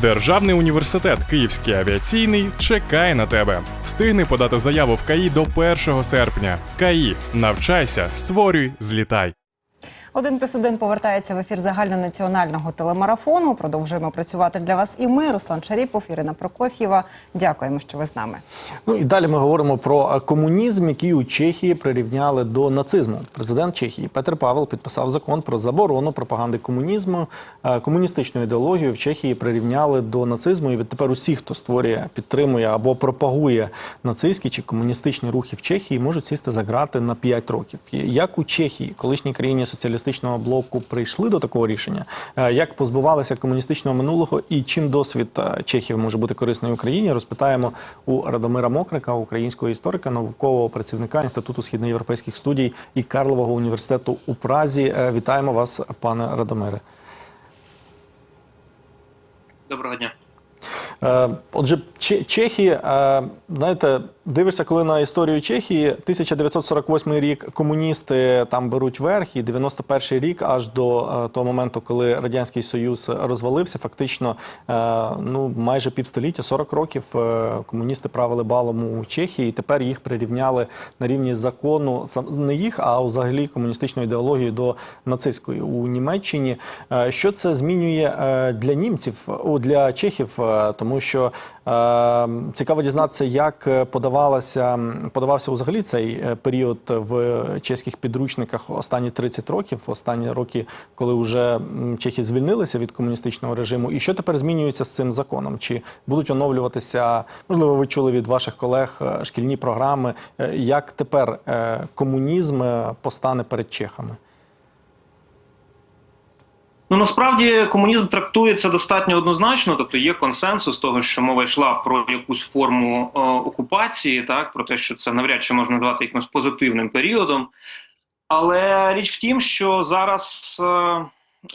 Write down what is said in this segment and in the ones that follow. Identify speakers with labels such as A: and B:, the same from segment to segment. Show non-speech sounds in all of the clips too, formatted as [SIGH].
A: Державний університет Київський авіаційний чекає на тебе. Встигни подати заяву в КАІ до 1 серпня. КАІ. Навчайся, створюй, злітай.
B: Один один повертається в ефір загальнонаціонального телемарафону. Продовжуємо працювати для вас. І ми, Руслан Шаріпов, Ірина Прокоф'єва. Дякуємо, що ви з нами.
C: Ну і далі ми говоримо про е, комунізм, який у Чехії прирівняли до нацизму. Президент Чехії Петр Павел підписав закон про заборону пропаганди комунізму. Е, Комуністичну ідеологію в Чехії прирівняли до нацизму. І відтепер усі, хто створює, підтримує або пропагує нацистські чи комуністичні рухи в Чехії, можуть сісти за грати на 5 років. Як у Чехії, колишній країні соціалістичного блоку, прийшли до такого рішення, Е, як позбувалися комуністичного минулого і чим досвід е, Чехів може бути корисний Україні, розпитаємо у Радомира Мокрика, українського історика, наукового працівника Інституту східноєвропейських студій і Карлового університету у Празі. Е, Вітаємо вас, пане Радомире.
D: Доброго дня.
C: Е, Отже, Че- Чехії, е, знаєте, дивишся, коли на історію Чехії, 1948 рік комуністи там беруть верх, і 91 рік, аж до е, того моменту, коли радянський союз розвалився, фактично ну майже півстоліття, 40 років комуністи правили балом у Чехії, і тепер їх прирівняли на рівні закону не їх, а взагалі комуністичну ідеологію до нацистської у Німеччині. Що це змінює для німців, для чехів? Тому що е, цікаво дізнатися, як е, подавалося м, подавався взагалі цей е, період в чеських підручниках останні 30 років, останні роки, коли вже чехи звільнилися від комуністичного режиму. І що тепер змінюється з цим законом? Чи будуть оновлюватися? Можливо, ви чули від ваших колег е, шкільні програми. Як тепер комунізм постане перед чехами?
D: Ну насправді комунізм трактується достатньо однозначно, тобто є консенсус того, що мова йшла про якусь форму е, окупації, так про те, що це навряд чи можна назвати якимось позитивним періодом. Але річ в тім, що зараз е,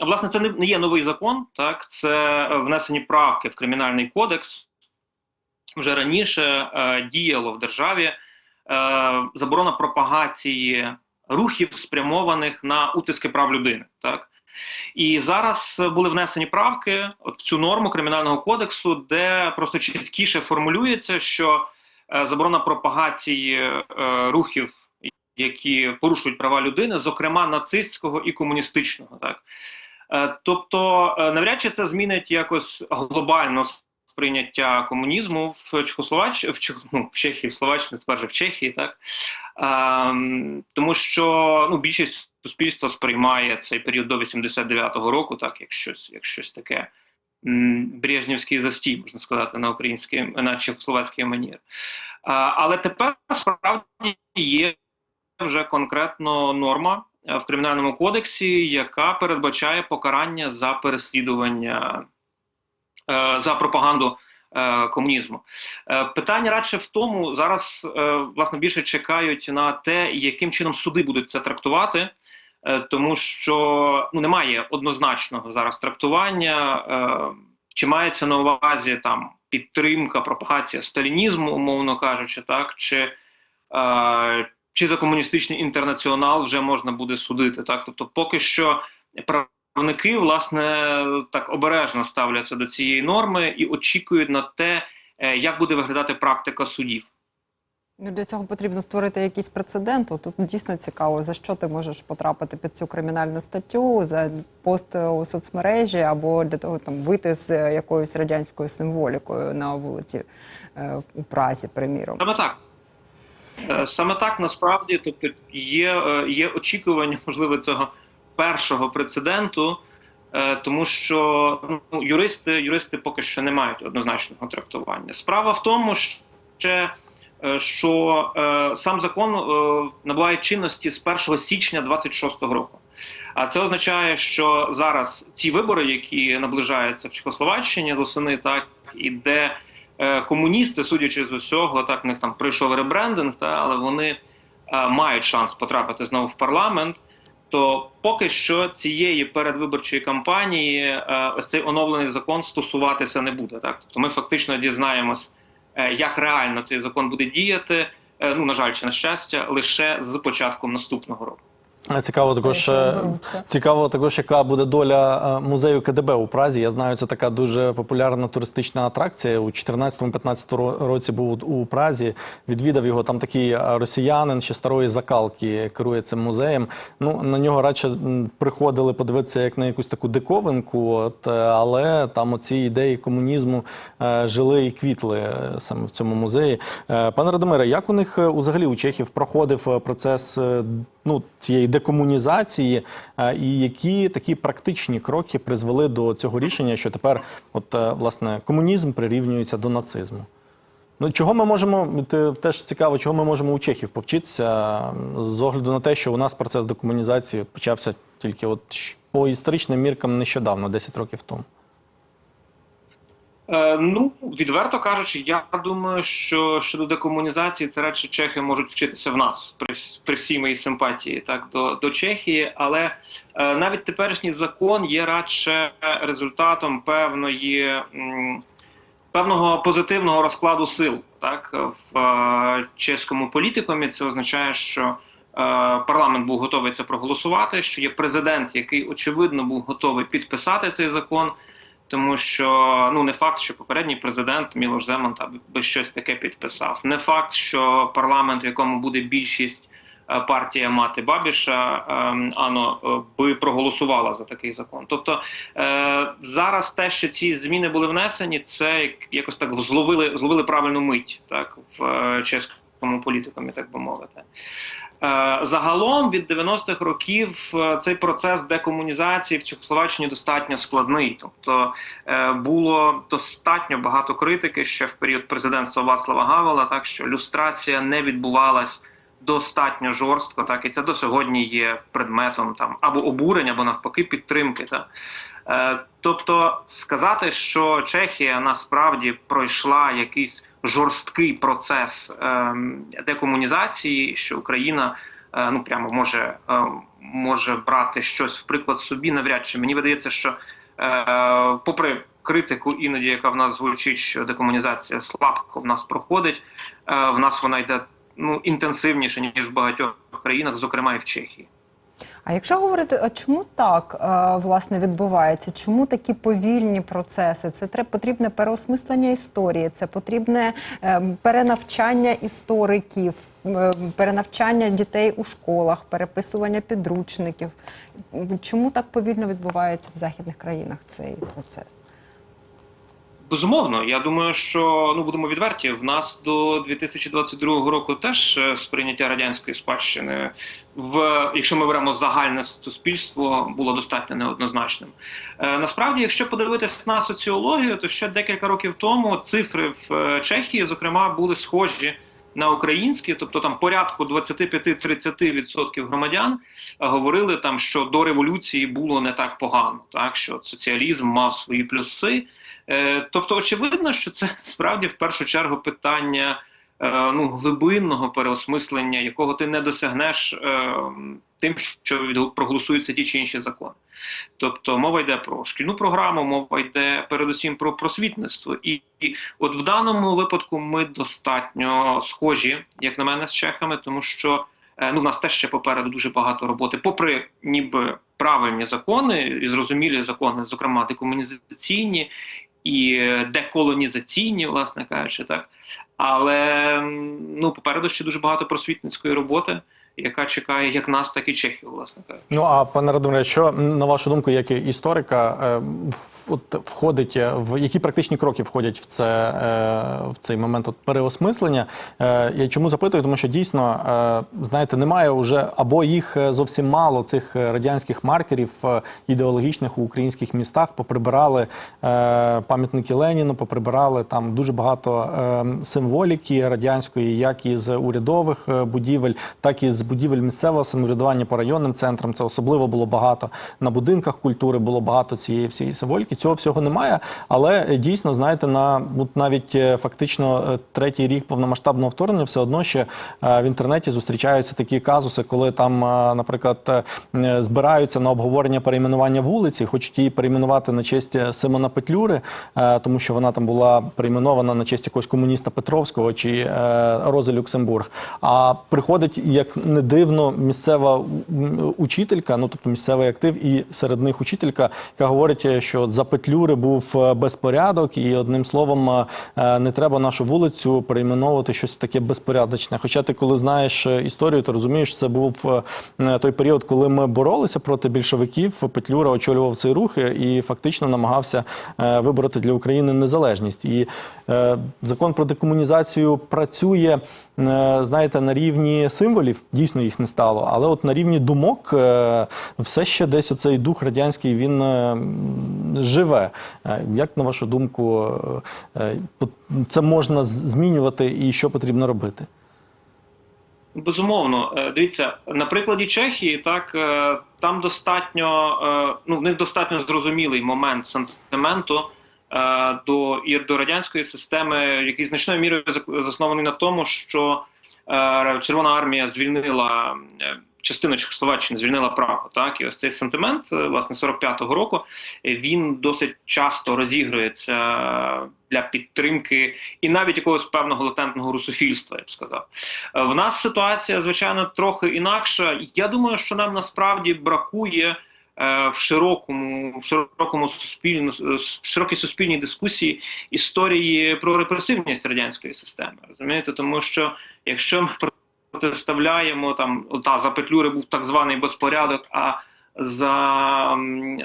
D: власне це не є новий закон, так це внесені правки в кримінальний кодекс. Вже раніше е, діяло в державі е, заборона пропагації рухів, спрямованих на утиски прав людини. Так і зараз були внесені правки от в цю норму кримінального кодексу, де просто чіткіше формулюється, що е, заборона пропагації е, рухів, які порушують права людини, зокрема нацистського і комуністичного, так? Е, тобто, е, навряд чи це змінить якось глобально сприйняття комунізму в Чехословаччині, в, Чех... ну, в Чехії, в Словаччині, тепер же в Чехії, так тому що ну, більшість суспільства сприймає цей період до 89-го року, так як щось, як щось таке брежнівський застій, можна сказати, на український, на чехословацький манір. Але тепер справді є вже конкретно норма е, в кримінальному кодексі, яка передбачає покарання за переслідування е, за пропаганду е, комунізму. Е, Питання радше в тому, зараз е, власне більше чекають на те, яким чином суди будуть це трактувати, е, тому що ну немає однозначного зараз трактування, е, чи мається на увазі там підтримка, пропагація сталінізму, умовно кажучи, так чи. е, Чи за комуністичний інтернаціонал вже можна буде судити, так тобто, поки що правники власне так обережно ставляться до цієї норми і очікують на те, е, як буде виглядати практика судів.
B: Ну, Для цього потрібно створити якийсь прецедент. Тут дійсно цікаво, за що ти можеш потрапити під цю кримінальну статтю, за пост у соцмережі або для того там вийти з якоюсь радянською символікою на вулиці е, у Празі, приміром.
D: Саме так. Е, Саме так насправді, тобто є, е, є очікування, [LAUGHS] можливо, цього першого прецеденту, е, тому що ну, юристи, юристи поки що не мають однозначного трактування. Справа в тому, ще, е, що е, сам закон набуває чинності з 1 січня 26-го року. А це означає, що зараз ці вибори, які наближаються в Чехословаччині восени, так і де е, комуністи, судячи з усього, так в них там пройшов ребрендинг, та але вони е, мають шанс потрапити знову в парламент. То поки що цієї передвиборчої кампанії е, ось цей оновлений закон стосуватися не буде. Так, тобто ми фактично дізнаємось, е, як реально цей закон буде діяти. е, Ну на жаль, чи на щастя, лише з початком наступного року.
C: Цікаво також,
B: Якщо
C: е, цікаво також, яка буде доля е, музею КДБ у Празі. Я знаю, це така дуже популярна туристична атракція. У 14-15 ро- році був у Празі. Відвідав його там такий е, росіянин ще старої закалки керує цим музеєм. Ну на нього радше приходили подивитися як на якусь таку диковинку, от, е, але там оці ідеї комунізму е, жили і квітли е, саме в цьому музеї. Е, Пане Радомире, як у них е, взагалі у чехів проходив е, процес е, ну, цієї декомунізації, е, і які такі практичні кроки призвели до цього рішення, що тепер, от е, власне, комунізм прирівнюється до нацизму? Ну, чого ми можемо, те- теж цікаво, чого ми можемо у чехів повчитися з огляду на те, що у нас процес декомунізації почався тільки от по історичним міркам нещодавно, 10 років тому.
D: Е, ну, відверто кажучи, я думаю, що щодо декомунізації, це радше чехи можуть вчитися в нас при, при всій моїй симпатії так до, до Чехії. Але е, навіть теперішній закон є радше результатом певної. м, Певного позитивного розкладу сил так в е, чеському політикумі це означає, що е, парламент був готовий це проголосувати. Що є президент, який очевидно був готовий підписати цей закон, тому що ну не факт, що попередній президент Мілош Земан би щось таке підписав. Не факт, що парламент, в якому буде більшість е, партія мати Бабіша, ем, ано е, би проголосувала за такий закон. Тобто е, зараз те, що ці зміни були внесені, це як- якось так зловили, зловили правильну мить так в чеському політикумі, так би мовити. Е, Загалом від 90-х років е, цей процес декомунізації в Чехословаччині достатньо складний. Тобто е, було достатньо багато критики ще в період президентства Вацлава Гавела, так що люстрація не відбувалась достатньо жорстко, так і це до сьогодні є предметом там або обурення, або навпаки підтримки. Так. Тобто сказати, що Чехія насправді пройшла якийсь жорсткий процес ем, декомунізації, що Україна е, ну прямо може, е, може брати щось в приклад собі, навряд чи мені видається, що е, попри критику, іноді яка в нас звучить, що декомунізація слабко в нас проходить, в нас вона йде ну інтенсивніше ніж в багатьох країнах, зокрема і в Чехії.
B: А якщо говорити, а чому так е, власне відбувається? Чому такі повільні процеси? Це потрібне переосмислення історії, це потрібне е, перенавчання істориків, е, перенавчання дітей у школах, переписування підручників. Чому так повільно відбувається в західних країнах цей процес?
D: Безумовно, я думаю, що ну будемо відверті. В нас до 2022 року теж е, сприйняття радянської спадщини в якщо ми беремо загальне суспільство, було достатньо неоднозначним. Е, насправді, якщо подивитися на соціологію, то ще декілька років тому цифри в е, Чехії, зокрема, були схожі. На українські, тобто там порядку 25-30% громадян е, говорили там, що до революції було не так погано, так що соціалізм мав свої плюси. Е, Тобто, очевидно, що це [LAUGHS] справді в першу чергу питання ну, глибинного переосмислення, якого ти не досягнеш е, тим, що проголосуються ті чи інші закони. Тобто мова йде про шкільну програму, мова йде передусім про просвітництво. І, і от в даному випадку ми достатньо схожі, як на мене, з чехами, тому що е, ну, в нас теж ще попереду дуже багато роботи, попри ніби правильні закони і зрозумілі закони, зокрема декомунізаційні і деколонізаційні, власне кажучи, так. Але ну, попереду ще дуже багато просвітницької роботи, яка чекає як нас, так і чехів, власне кажучи.
C: Ну а пане Радомире, що на вашу думку, як і історика, е, от входить е, в які практичні кроки входять в це е, в цей момент от переосмислення? Я чому запитую? Тому що дійсно знаєте, немає вже або їх зовсім мало цих радянських маркерів ідеологічних у українських містах. Поприбирали пам'ятники Леніну, поприбирали там дуже багато е, символіки радянської, як із урядових будівель, так і з будівель місцевого самоврядування по районним центрам. Це особливо було багато на будинках культури. Було багато цієї всієї символіки. Цього всього немає. Але е, дійсно, знаєте, на от навіть е, фактично е, третій рік повномасштабного вторгнення, все одно ще в інтернеті зустрічаються такі казуси, коли там, наприклад, збираються на обговорення перейменування вулиці, хочуть її перейменувати на честь Симона Петлюри, тому що вона там була перейменована на честь якогось комуніста Петровського чи Рози Люксембург. А приходить як не дивно, місцева учителька, ну тобто місцевий актив, і серед них учителька, яка говорить, е, що за Петлюри був е, безпорядок, і одним словом, е, не треба нашу вулицю перейменовувати щось таке безпорядочне. Хоча ти, коли знаєш історію, то розумієш, це був той період, коли ми боролися проти більшовиків. Петлюра очолював цей рух і фактично намагався вибороти для України незалежність. І закон про декомунізацію працює, знаєте, на рівні символів, дійсно їх не стало, але от на рівні думок е, все ще десь оцей дух радянський він е, живе. Е, Як на вашу думку, це можна змінювати і що потрібно робити?
D: Безумовно, дивіться на прикладі Чехії, так там достатньо ну в них достатньо зрозумілий момент сентименту е, до і до радянської системи, який значною мірою заснований на тому, що Червона армія звільнила е, частину Чехословаччини, звільнила Прагу. Так і ось цей сентимент, е, власне, 45-го року, е, він досить часто розігрується для підтримки і навіть якогось певного латентного русофільства, я б сказав. Е, В нас ситуація, звичайно, трохи інакша. Я думаю, що нам насправді бракує е, в широкому, в широкому суспільну, в широкій суспільній дискусії історії про репресивність радянської системи. Розумієте, тому що якщо ми протиставляємо там та за Петлюри був так званий безпорядок, а за,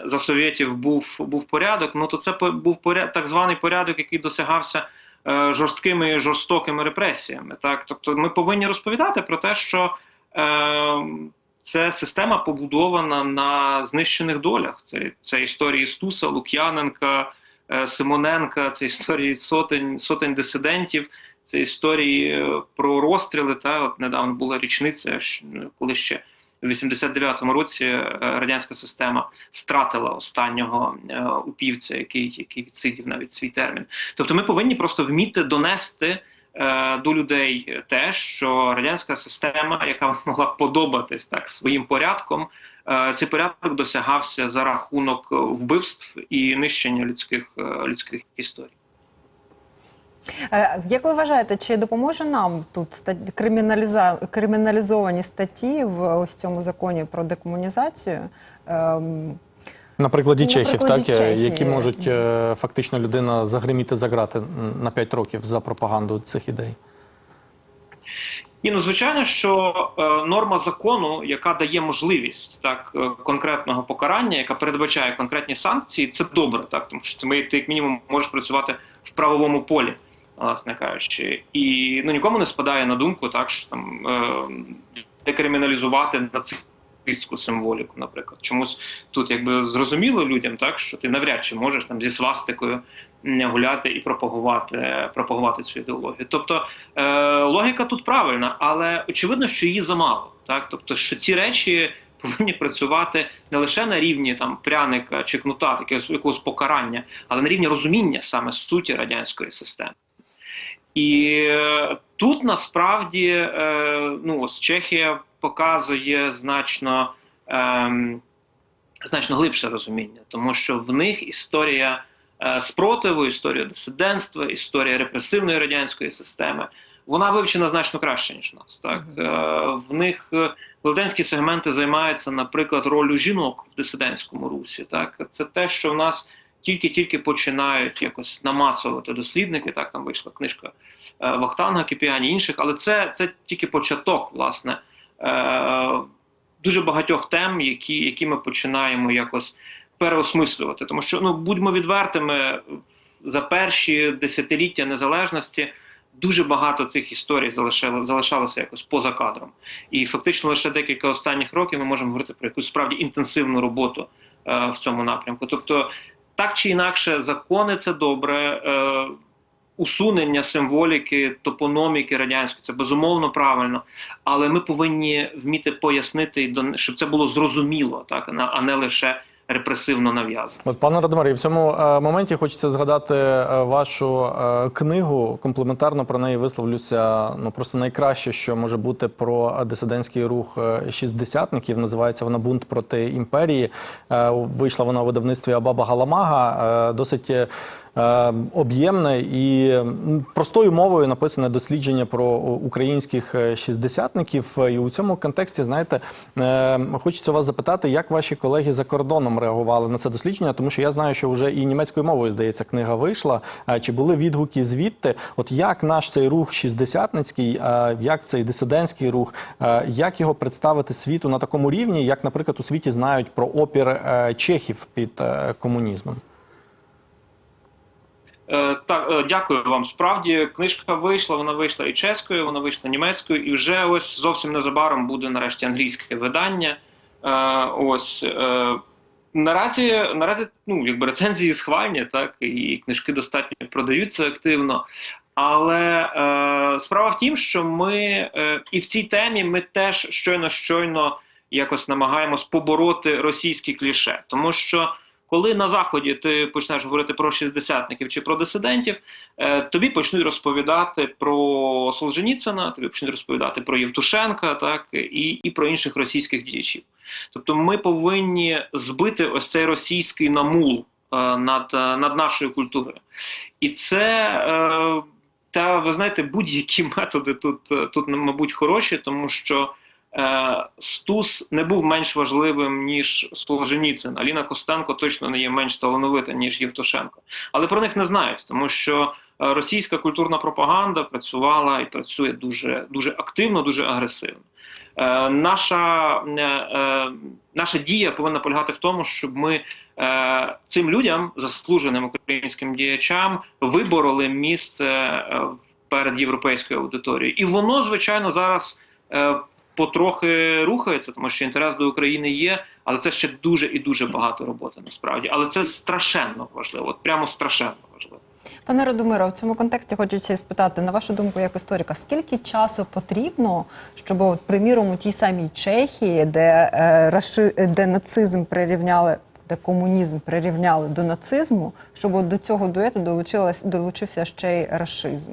D: за совєтів був, був порядок, ну то це був поряд, так званий порядок, який досягався е, жорсткими жорстокими репресіями. Так, тобто, ми повинні розповідати про те, що е, це система побудована на знищених долях. Це, це історії Стуса, Лук'яненка, е, Симоненка, це історії сотень, сотень дисидентів. Це історії е, про розстріли. Та от недавно була річниця, коли ще в 89-му році е, радянська система стратила останнього е, упівця, який, який відсидів навіть свій термін. Тобто, ми повинні просто вміти донести до людей те, що радянська система, яка [LAUGHS] могла подобатись так своїм порядком, цей порядок досягався за рахунок вбивств і нищення людських людських історій.
B: Е, Як ви вважаєте, чи допоможе нам тут стат- криміналіза- криміналізовані статті в ось цьому законі про декомунізацію? Ем,
C: На прикладі
B: На
C: Чехів,
B: прикладі
C: так, е,
B: Чехії.
C: які можуть е, фактично людина загриміти за грати на 5 років за пропаганду цих ідей.
D: Ні, ну звичайно, що е, норма закону, яка дає можливість так конкретного покарання, яка передбачає конкретні санкції, це добре, так тому що ми ти як мінімум можеш працювати в правовому полі, власне кажучи, і ну нікому не спадає на думку, так що там е, декриміналізувати нацистську символіку, наприклад. Чомусь тут якби зрозуміло людям, так що ти навряд чи можеш там зі свастикою м, гуляти і пропагувати, пропагувати цю ідеологію. Тобто е, логіка тут правильна, але очевидно, що її замало. Так, тобто, що ці речі повинні працювати не лише на рівні там пряника чи кнута, якогось, якогось покарання, але на рівні розуміння саме суті радянської системи. І е, тут насправді е, ну, ось Чехія показує значно, ем, значно глибше розуміння, тому що в них історія е, спротиву, історія дисидентства, історія репресивної радянської системи. Вона вивчена значно краще ніж нас. Так в них велетенські сегменти займаються, наприклад, ролью жінок в дисидентському русі. Так це те, що в нас тільки-тільки починають якось намацувати дослідники. Так там вийшла книжка е, Вахтанга, Кіпіані інших, але це, це тільки початок, власне. Е, дуже багатьох тем, які, які ми починаємо якось переосмислювати. Тому що ну будьмо відвертими за перші десятиліття незалежності. Дуже багато цих історій залишало, залишалося якось поза кадром, і фактично лише декілька останніх років ми можемо говорити про якусь справді інтенсивну роботу е, в цьому напрямку. Тобто, так чи інакше, закони це добре. Е, усунення символіки, топономіки радянської це безумовно правильно, але ми повинні вміти пояснити, щоб це було зрозуміло, так а не лише репресивно нав'язано.
C: От, пане Радомире, в цьому е, моменті хочеться згадати е, вашу е, книгу. Комплементарно про неї висловлюся. Ну просто найкраще, що може бути про дисидентський рух шістдесятників. Називається вона Бунт проти імперії. Вийшла вона у видавництві Абаба Галамага. Досить. Об'ємне і простою мовою написане дослідження про українських шістдесятників. І у цьому контексті, знаєте, хочеться вас запитати, як ваші колеги за кордоном реагували на це дослідження, тому що я знаю, що вже і німецькою мовою здається книга вийшла. Чи були відгуки звідти? От як наш цей рух шістдесятницький, як цей дисидентський рух, як його представити світу на такому рівні, як, наприклад, у світі знають про опір е, чехів під е, комунізмом?
D: Е, Так, дякую вам. Справді книжка вийшла. Вона вийшла і чеською, вона вийшла німецькою, і вже ось зовсім незабаром буде нарешті англійське видання. Ось наразі, наразі, ну якби рецензії схвальні, так і книжки достатньо продаються активно. Але е, справа в тім, що ми е, і в цій темі ми теж щойно щойно якось намагаємось побороти російські кліше, тому що коли на заході ти почнеш говорити про шістдесятників чи про дисидентів, е, тобі почнуть розповідати про Солженіцина, тобі почнуть розповідати про Євтушенка, так і, і про інших російських діячів. Тобто, ми повинні збити ось цей російський намул е, над, е, над нашою культурою, і це. Та ви знаєте, будь-які [LAUGHS] методи тут, тут мабуть, хороші, тому що Стус не був менш важливим, ніж Солженіцин. Аліна Костенко точно не є менш талановита, ніж Євтушенко. Але про них не знають, тому що е, російська культурна пропаганда працювала і працює дуже, дуже активно, дуже агресивно. Е, наша, е, е, наша дія повинна полягати в тому, щоб ми е, цим людям, заслуженим українським діячам, вибороли місце е, перед європейською аудиторією. І воно, звичайно, зараз е, потрохи рухається, тому що інтерес до України є, але це ще дуже і дуже багато роботи насправді. Але це страшенно важливо, от прямо страшенно важливо.
B: Пане Радомиро, в цьому контексті хочеться спитати, на вашу думку, як історика, скільки часу потрібно, щоб, от, приміром, у тій самій Чехії, де, е, раши, де нацизм прирівняли, де комунізм прирівняли до нацизму, щоб от до цього дуету долучилась, долучився ще й рашизм?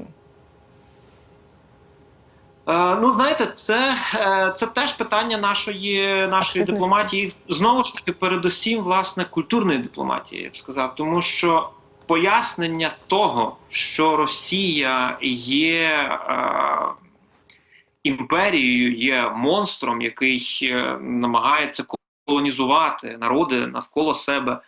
D: Е, ну, знаєте, це, е, це теж питання нашої, нашої дипломатії. Знову ж таки, передусім, власне, культурної дипломатії, я б сказав, тому що пояснення того, що Росія є е, імперією, є монстром, який е, намагається колонізувати народи навколо себе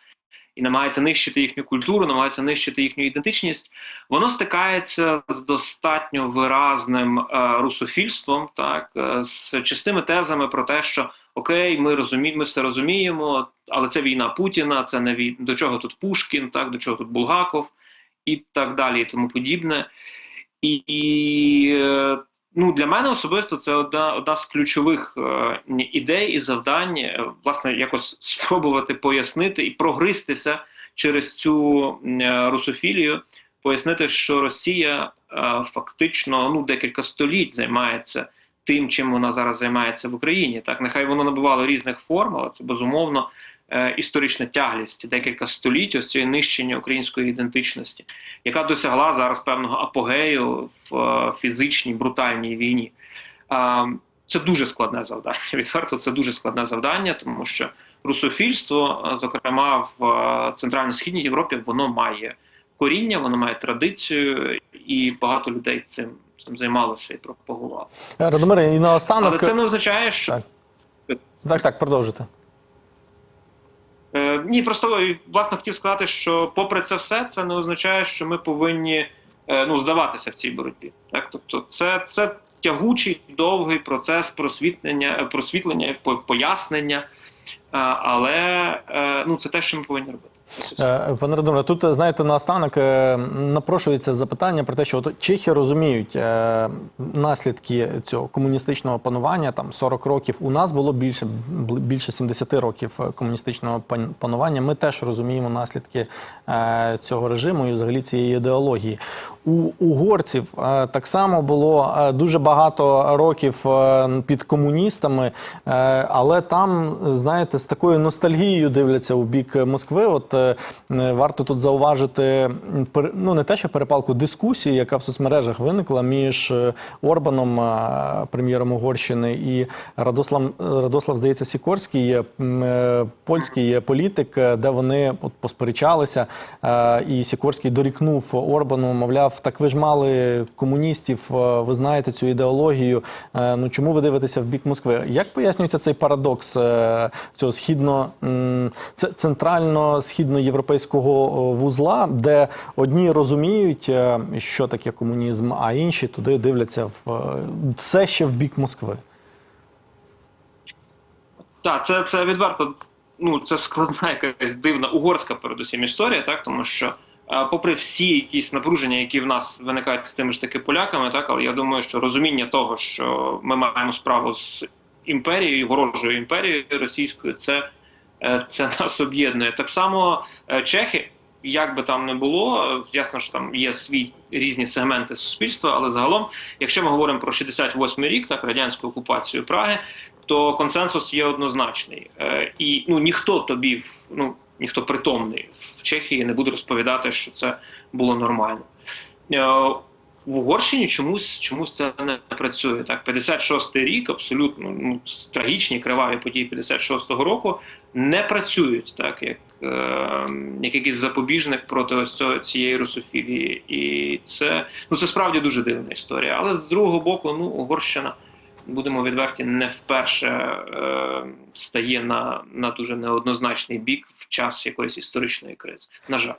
D: і намагається нищити їхню культуру, намагається нищити їхню ідентичність воно стикається з достатньо виразним е, русофільством, так е, з чистими тезами про те, що окей, ми розуміємо, ми все розуміємо, але це війна Путіна, це не війна, до чого тут Пушкін, так до чого тут Булгаков і так далі, і тому подібне. І, і е, ну, для мене особисто це одна, одна з ключових е, ідей і завдань, е, власне, якось спробувати пояснити і прогристися через цю е, русофілію пояснити, що Росія е, фактично ну декілька століть займається тим, чим вона зараз займається в Україні. Так нехай воно набувало різних форм, але це безумовно історична тяглість, декілька століть ось цієї нищення української ідентичності, яка досягла зараз певного апогею в е, фізичній брутальній війні. Е, це дуже складне завдання. [LAUGHS] Відверто, це дуже складне завдання, тому що русофільство, е, зокрема в е, центрально-східній Європі, воно має коріння, воно має традицію, і багато людей цим цим займалося і пропагувало.
C: Е, Радомире, і наостанок.
D: Але це не означає, що
C: Так. Так, так, продовжуйте.
D: Ні, просто е, власне хотів сказати, що попри це все, це не означає, що ми повинні е, ну, здаватися в цій боротьбі. Так, тобто, це, це тягучий довгий процес просвітлення, просвітлення, по- пояснення, але е, ну, це те, що ми повинні робити.
C: Е, Пане Радомире, тут е, знаєте, наостанок е, напрошується запитання про те, що от чехи розуміють наслідки цього комуністичного панування. Там 40 років у нас було більше більше 70 років комуністичного пан- панування. Ми теж розуміємо наслідки цього режиму і взагалі цієї ідеології. У угорців так само було дуже багато років під комуністами, але там, знаєте, з такою ностальгією дивляться у бік Москви. От варто тут зауважити ну не те, що перепалку дискусії, яка в соцмережах виникла між е, Орбаном, е, прем'єром Угорщини, і Радослав, Радослав здається, Сікорський, е, е, польський політик, е, де вони от посперечалися, е, і Сікорський дорікнув Орбану, мовляв, так ви ж мали комуністів, е, ви знаєте цю ідеологію. е, Ну чому ви дивитеся в бік Москви? Як пояснюється цей парадокс е, цього східно центрально східноєвропейського е, вузла, де одні розуміють, е, що таке комунізм, а інші туди дивляться в е, все ще в бік Москви?
D: Так, це, це відверто. Ну, це складна якась дивна угорська передусім історія, так тому що, попри всі якісь напруження, які в нас виникають з тими ж таки поляками, так, але я думаю, що розуміння того, що ми маємо справу з імперією, ворожою імперією російською, це, це нас об'єднує. Так само е, чехи, як би там не було, е, ясно, що там є свій різні сегменти суспільства, але загалом, якщо ми говоримо про 68-й рік, так радянську окупацію Праги, то консенсус є однозначний. Е, і ну ніхто тобі, ну ніхто притомний в Чехії не буде розповідати, що це було нормально. В Угорщині чомусь чомусь це не працює. Так, 56-й рік, абсолютно ну, трагічні криваві події 56-го року не працюють так, як, е, як якийсь запобіжник проти ось цього, цієї русофілії. І це, ну, це справді дуже дивна історія. Але з другого боку, ну, Угорщина будемо відверті, не вперше е, стає на, на дуже неоднозначний бік в час якоїсь історичної кризи. На жаль.